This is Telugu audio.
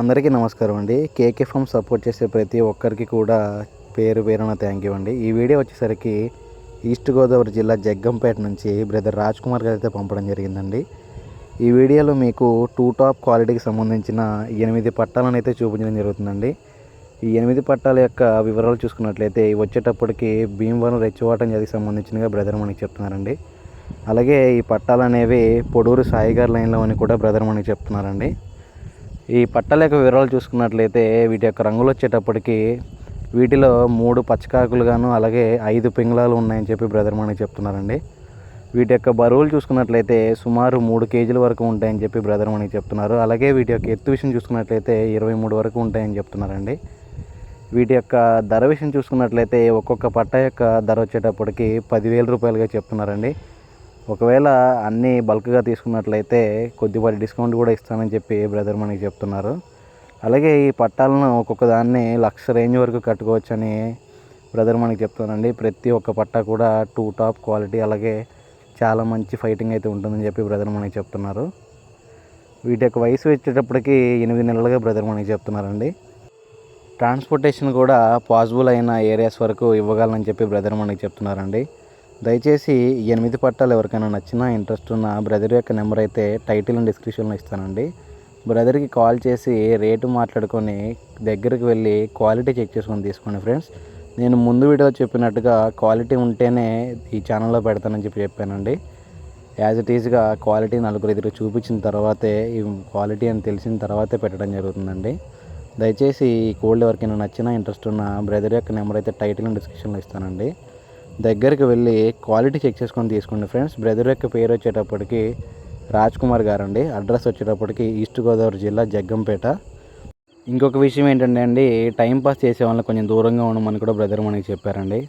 అందరికీ నమస్కారం అండి. కేకే ఫామ్ సపోర్ట్ చేసే ప్రతి ఒక్కరికి కూడా పేరు పేరున థ్యాంక్ యూ అండి. ఈ వీడియో వచ్చేసరికి ఈస్ట్ గోదావరి జిల్లా జగ్గంపేట నుంచి బ్రదర్ రాజ్ కుమార్ గారు అయితే పంపడం జరిగిందండి. ఈ వీడియోలో మీకు టూ టాప్ క్వాలిటీకి సంబంధించిన ఎనిమిది పట్టాలను అయితే చూపించడం జరుగుతుందండి. ఈ ఎనిమిది పట్టాల యొక్క వివరాలు చూసుకున్నట్లయితే వచ్చేటప్పటికి భీమవరం రెచ్చివాటం జాతికి సంబంధించినగా బ్రదర్ మనకి చెప్తున్నారండి. అలాగే ఈ పట్టాలు అనేవి పొడూరు సాయిగారు లైన్లో అని కూడా బ్రదర్ మనకి చెప్తున్నారండి. ఈ పట్టాల యొక్క వివరాలు చూసుకున్నట్లయితే వీటి యొక్క రంగులు వచ్చేటప్పటికి వీటిలో మూడు పచ్చకాకులుగాను అలాగే ఐదు పింగళాలు ఉన్నాయని చెప్పి బ్రదర్ మనకి చెప్తున్నారండి. వీటి యొక్క బరువులు చూసుకున్నట్లయితే సుమారు మూడు కేజీల వరకు ఉంటాయని చెప్పి బ్రదర్ మనకి చెప్తున్నారు. అలాగే వీటి యొక్క ఎత్తు విషయం చూసుకున్నట్లయితే ఇరవై మూడు వరకు ఉంటాయని చెప్తున్నారండి. వీటి యొక్క ధర విషయం చూసుకున్నట్లయితే ఒక్కొక్క పట్ట యొక్క ధర వచ్చేటప్పటికి పదివేల రూపాయలుగా చెప్తున్నారండి. ఒకవేళ అన్నీ బల్క్గా తీసుకున్నట్లయితే కొద్దిపాటి డిస్కౌంట్ కూడా ఇస్తానని చెప్పి బ్రదర్ మనకి చెప్తున్నారు. అలాగే ఈ పట్టాలను ఒక్కొక్క దాన్ని లక్ష రేంజ్ వరకు కట్టుకోవచ్చని బ్రదర్ మనకి చెప్తానండి ప్రతి ఒక్క పట్టా కూడా టూ టాప్ క్వాలిటీ అలాగే చాలా మంచి ఫైటింగ్ అయితే ఉంటుందని చెప్పి బ్రదర్ మనకి చెప్తున్నారు. వీటి యొక్క వయసు వచ్చేటప్పటికి ఎనిమిది నెలలుగా బ్రదర్ మనకి చెప్తున్నారండి. ట్రాన్స్పోర్టేషన్ కూడా పాసిబుల్ అయిన ఏరియాస్ వరకు ఇవ్వగలనని చెప్పి బ్రదర్ మనకి చెప్తున్నారండి. దయచేసి ఎనిమిది పట్టాలు ఎవరికైనా నచ్చినా ఇంట్రెస్ట్ ఉన్న బ్రదర్ యొక్క నెంబర్ అయితే టైటిల్ అండ్ డిస్క్రిప్షన్లో ఇస్తానండి. బ్రదర్కి కాల్ చేసి రేటు మాట్లాడుకొని దగ్గరికి వెళ్ళి క్వాలిటీ చెక్ చేసుకొని తీసుకోండి ఫ్రెండ్స్ నేను ముందు వీడియోలో చెప్పినట్టుగా క్వాలిటీ ఉంటేనే ఈ ఛానల్లో పెడతానని చెప్పి చెప్పానండి. యాజ్ ఇట్ ఈజ్గా క్వాలిటీ నలుగురు ఎదురు చూపించిన తర్వాతే ఈ క్వాలిటీ అని తెలిసిన తర్వాతే పెట్టడం జరుగుతుందండి. దయచేసి ఈ కోల్డ్ ఎవరికైనా నచ్చినా ఇంట్రెస్ట్ ఉన్న బ్రదర్ యొక్క నెంబర్ అయితే టైటిల్ డిస్క్రిప్షన్లో ఇస్తానండి. దగ్గరికి వెళ్ళి క్వాలిటీ చెక్ చేసుకొని తీసుకోండి ఫ్రెండ్స్ బ్రదర్ యొక్క పేరు వచ్చేటప్పటికి రాజ్ కుమార్ గారు అండి అడ్రస్ వచ్చేటప్పటికి ఈస్ట్ గోదావరి జిల్లా జగ్గంపేట. ఇంకొక విషయం ఏంటంటే అండి టైం పాస్ చేసే వాళ్ళని కొంచెం దూరంగా ఉండమని కూడా బ్రదర్ మనకి చెప్పారండి.